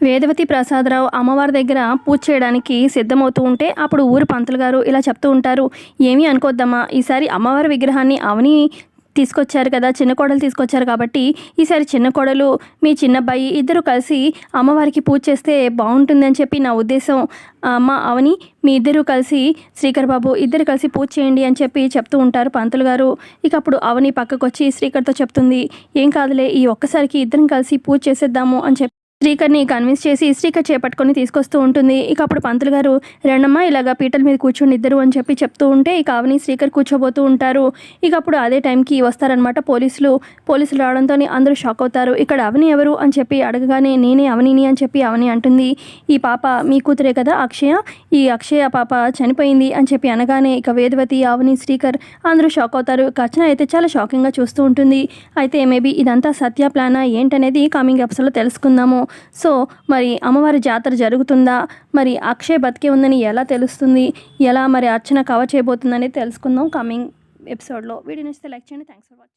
వేదవతి ప్రసాదరావు అమ్మవారి దగ్గర పూజ చేయడానికి సిద్ధమవుతూ ఉంటే అప్పుడు ఊరు పంతులు గారు ఇలా చెప్తూ ఉంటారు. ఏమీ అనుకోద్దమ్మా ఈసారి అమ్మవారి విగ్రహాన్ని అవని తీసుకొచ్చారు కదా చిన్న కోడలు తీసుకొచ్చారు కాబట్టి ఈసారి చిన్న కోడలు మీ చిన్నబ్బాయి ఇద్దరు కలిసి అమ్మవారికి పూజ చేస్తే బాగుంటుందని చెప్పి నా ఉద్దేశం. అమ్మ అవని మీ ఇద్దరు కలిసి శ్రీకర్ బాబు ఇద్దరు కలిసి పూజ చేయండి అని చెప్పి చెప్తూ ఉంటారు పంతులు గారు. ఇక అప్పుడు అవని పక్కకు వచ్చి శ్రీకర్తో చెప్తుంది ఏం కాదులే ఈ ఒక్కసారికి ఇద్దరం కలిసి పూజ చేసేద్దాము అని చెప్పి శ్రీకర్ని కన్విన్స్ చేసి శ్రీకర్ చేపట్టుకొని తీసుకొస్తూ ఉంటుంది. ఇక అప్పుడు పంతులు గారు రెండమ్మ ఇలాగా పీటల మీద కూర్చొని ఇద్దరు అని చెప్పి చెప్తూ ఉంటే ఇక అవని శ్రీకర్ కూర్చోబోతూ ఉంటారు. ఇక అప్పుడు అదే టైంకి వస్తారనమాట పోలీసులు. పోలీసులు రావడంతో అందరూ షాక్ అవుతారు. ఇక్కడ అవని ఎవరు? అని చెప్పి అడగగానే నేనే అవనిని అని చెప్పి అవని అంటుంది. ఈ పాప మీ కూతురే కదా అక్షయ? ఈ అక్షయ పాప చనిపోయింది అని చెప్పి అనగానే ఇక వేదవతి అవని శ్రీకర్ అందరూ షాక్ అవుతారు. కచన అయితే చాలా షాకింగ్గా చూస్తూ ఉంటుంది. అయితే మేబీ ఇదంతా సత్య ప్లానా ఏంటనేది కమింగ్ ఎపిసోడ్లో తెలుసుకుందాము. సో మరి అమ్మవారి జాతర జరుగుతుందా? మరి అక్షయ్ బతికే ఉందని ఎలా తెలుస్తుంది? ఎలా మరి అర్చన కవర్ చేయబోతుందని తెలుసుకుందాం కమింగ్ ఎపిసోడ్లో. వీడియో నచ్చితే లైక్ చేయండి. Thanks for watching